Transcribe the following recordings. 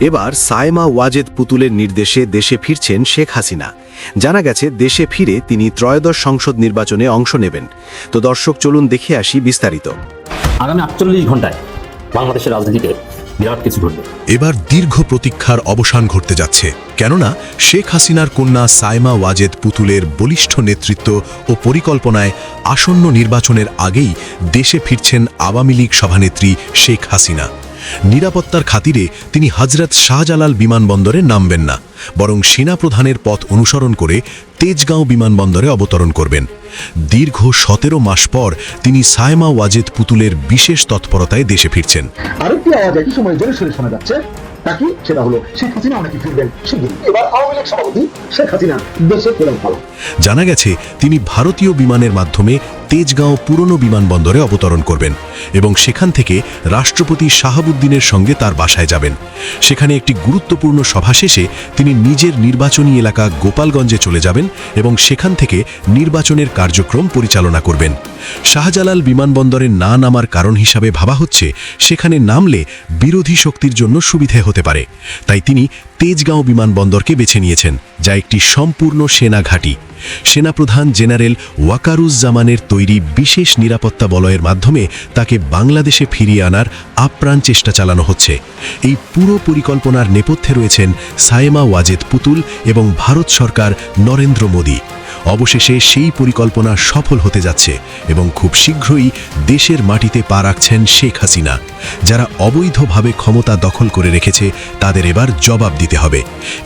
এবার সায়মা ওয়াজেদ পুতুলের নির্দেশে দেশে ফিরছেন শেখ হাসিনা। জানা গেছে দেশে ফিরে তিনি ত্রয়োদশ সংসদ নির্বাচনে অংশ নেবেন। তো দর্শক চলুন দেখে আসি বিস্তারিত। আগামী আটচল্লিশ ঘন্টায় বাংলাদেশের রাজনীতিতে বিরাট কিছু ঘটবে। এবার দীর্ঘ প্রতীক্ষার অবসান ঘটতে যাচ্ছে। কেননা শেখ হাসিনার কন্যা সাইমা ওয়াজেদ পুতুলের বলিষ্ঠ নেতৃত্ব ও পরিকল্পনায় আসন্ন নির্বাচনের আগেই দেশে ফিরছেন আওয়ামী লীগ সভানেত্রী শেখ হাসিনা। নিরাপত্তার খাতিরে তিনি হজরত শাহজালাল বিমানবন্দরে নামবেন না বরং সেনাপ্রধানের পথ অনুসরণ করে তেজগাঁও বিমানবন্দরে অবতরণ করবেন। দীর্ঘ সতেরো মাস পর তিনি সায়মা ওয়াজেদ পুতুলের বিশেষ তৎপরতায় দেশে ফিরছেন। আরেকটি আওয়াজ একই সময় জোরে সোরে শোনা যাচ্ছে। সেটা হলো শেখ হাসিনা অনেকে ফিরবেন? এবার আওয়ামী লীগ সভাপতি শেখ হাসিনা দেশে পালা। জানা গেছে তিনি ভারতীয় বিমানের মাধ্যমে তেজগাঁও পুরনো বিমানবন্দরে অবতরণ করবেন এবং সেখান থেকে রাষ্ট্রপতি শাহাবুদ্দিনের সঙ্গে তার বাসায় যাবেন। সেখানে একটি গুরুত্বপূর্ণ সভা শেষে তিনি নিজের নির্বাচনী এলাকা গোপালগঞ্জে চলে যাবেন এবং সেখান থেকে নির্বাচনের কার্যক্রম পরিচালনা করবেন। শাহজালাল বিমানবন্দরে না নামার কারণ হিসাবে ভাবা হচ্ছে, সেখানে নামলে বিরোধী শক্তির জন্য সুবিধে হতে পারে। তাই তিনি তেজগাঁও বিমানবন্দরকে বেছে নিয়েছেন। যা একটি সম্পূর্ণ সেনা ঘাঁটি। সেনাপ্রধান জেনারেল ওয়াকারুজ্জামানের তৈরি বিশেষ নিরাপত্তা বলয়ের মাধ্যমে তাকে বাংলাদেশে ফিরিয়ে আনার আপ্রাণ চেষ্টা চালানো হচ্ছে। এই পুরো পরিকল্পনার নেপথ্যে রয়েছেন সায়েমা ওয়াজেদ পুতুল এবং ভারত সরকার নরেন্দ্র মোদী। অবশেষে সেই পরিকল্পনা সফল হতে যাচ্ছে এবং খুব শীঘ্রই দেশের মাটিতে পা রাখছেন শেখ হাসিনা। যারা অবৈধভাবে ক্ষমতা দখল করে রেখেছে, তাদের এবার জবাব দিতে হবে।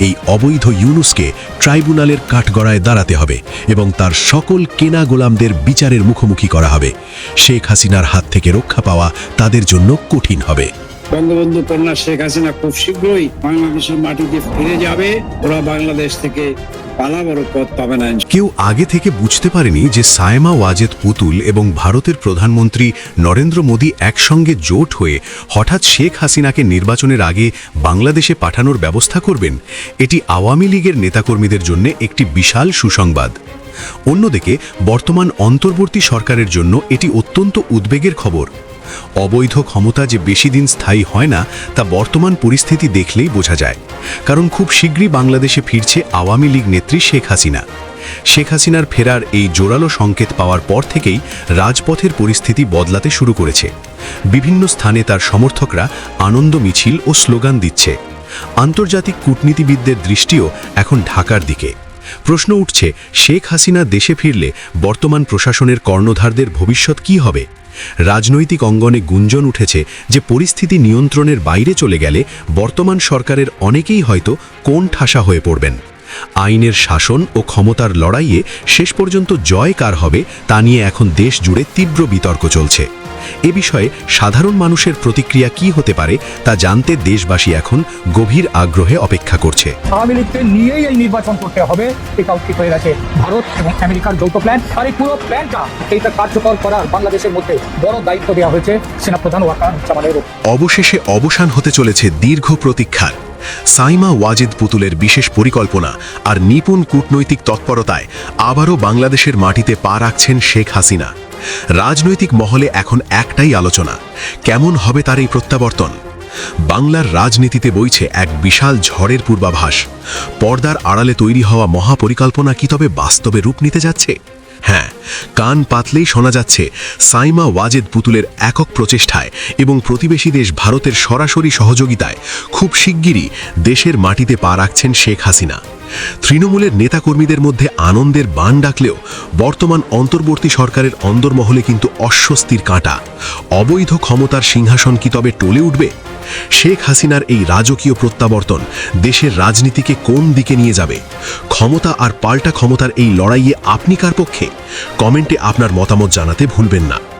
এই অবৈধ ইউনুসকে ট্রাইব্যুনালের কাঠগড়ায় দাঁড়াতে হবে এবং তার সকল কেনা গোলামদের বিচারের মুখোমুখি করা হবে। শেখ হাসিনার হাত থেকে রক্ষা পাওয়া তাদের জন্য কঠিন হবে। বঙ্গবন্ধু কন্যা শেখ হাসিনা খুব শীঘ্রই বাংলাদেশের মাটিতে ফিরে যাবে। ওরা বাংলাদেশ থেকে পালাবারও পথ পাবে না। কেউ আগে থেকে বুঝতে পারেনি যে সায়মা ওয়াজেদ পুতুল এবং ভারতের প্রধানমন্ত্রী নরেন্দ্র মোদী একসঙ্গে জোট হয়ে হঠাৎ শেখ হাসিনাকে নির্বাচনের আগে বাংলাদেশে পাঠানোর ব্যবস্থা করবেন, এটি আওয়ামী লীগের নেতাকর্মীদের জন্য একটি বিশাল সুসংবাদ। অন্যদিকে, বর্তমান অন্তর্বর্তী সরকারের জন্য এটি অত্যন্ত উদ্বেগের খবর। অবৈধ ক্ষমতা যে বেশি দিন স্থায়ী হয় না, তা বর্তমান পরিস্থিতি দেখলেই বোঝা যায়। কারণ খুব শীঘ্রই বাংলাদেশে ফিরছে আওয়ামী লীগ নেত্রী শেখ হাসিনা। শেখ হাসিনার ফেরার এই জোরালো সংকেত পাওয়ার পর থেকেই রাজপথের পরিস্থিতি বদলাতে শুরু করেছে। বিভিন্ন স্থানে তার সমর্থকরা আনন্দ মিছিল ও স্লোগান দিচ্ছে। আন্তর্জাতিক কূটনীতিবিদদের দৃষ্টিও এখন ঢাকার দিকে। প্রশ্ন উঠছে, শেখ হাসিনা দেশে ফিরলে বর্তমান প্রশাসনের কর্ণধারদের ভবিষ্যৎ কি হবে? রাজনৈতিক অঙ্গনে গুঞ্জন উঠেছে যে পরিস্থিতি নিয়ন্ত্রণের বাইরে চলে গেলে বর্তমান সরকারের অনেকেই হয়তো কোন ঠাসা হয়ে পড়বেন। আইনের শাসন ও ক্ষমতার লড়াইয়ে শেষ পর্যন্ত জয় কার হবে তা নিয়ে এখন দেশ জুড়ে তীব্র বিতর্ক চলছে। এ বিষয়ে সাধারণ মানুষের প্রতিক্রিয়া কি হতে পারে তা জানতে দেশবাসী এখন গভীর আগ্রহে অপেক্ষা করছে। আওয়ামী লীগকে নিয়েই এই নির্বাচন করতে হবে এটাও ঠিক হয়ে গেছে। ভারত এবং আমেরিকার যৌথ প্ল্যান আর এই পুরো প্ল্যানটা এইটা কার্যকর করার বাংলাদেশের মধ্যে বড় দায়িত্ব দেওয়া হয়েছে সেনাপ্রধান ওয়াকার জামানের অবশেষে অবসান হতে চলেছে দীর্ঘ প্রতীক্ষার। সাইমা ওয়াজেদ পুতুলের বিশেষ পরিকল্পনা আর নিপুণ কূটনৈতিক তৎপরতায় আবারও বাংলাদেশের মাটিতে পা রাখছেন শেখ হাসিনা। রাজনৈতিক মহলে এখন একটাই আলোচনা, কেমন হবে তার এই প্রত্যাবর্তন? বাংলার রাজনীতিতে বইছে এক বিশাল ঝড়ের পূর্বাভাস। পর্দার আড়ালে তৈরি হওয়া মহাপরিকল্পনা কি তবে বাস্তবে রূপ নিতে যাচ্ছে? হ্যাঁ কান পাতলেই শোনা যাচ্ছে সাইমা ওয়াজেদ পুতুলের একক প্রচেষ্টায় এবং প্রতিবেশী দেশ ভারতের সরাসরি সহযোগিতায় খুব শিগগিরই দেশের মাটিতে পা রাখছেন শেখ হাসিনা। তৃণমূলের নেতাকর্মীদের মধ্যে আনন্দের বান ডাকলেও বর্তমান অন্তর্বর্তী সরকারের অন্দরমহলে কিন্তু অস্বস্তির কাঁটা। অবৈধ ক্ষমতার সিংহাসন কি তবে টলে উঠবে? শেখ হাসিনার এই রাজকীয় প্রত্যাবর্তন দেশের রাজনীতিকে কোন দিকে নিয়ে যাবে? ক্ষমতা আর পাল্টা ক্ষমতার এই লড়াইয়ে আপনি কার পক্ষে? কমেন্টে আপনার মতামত জানাতে ভুলবেন না।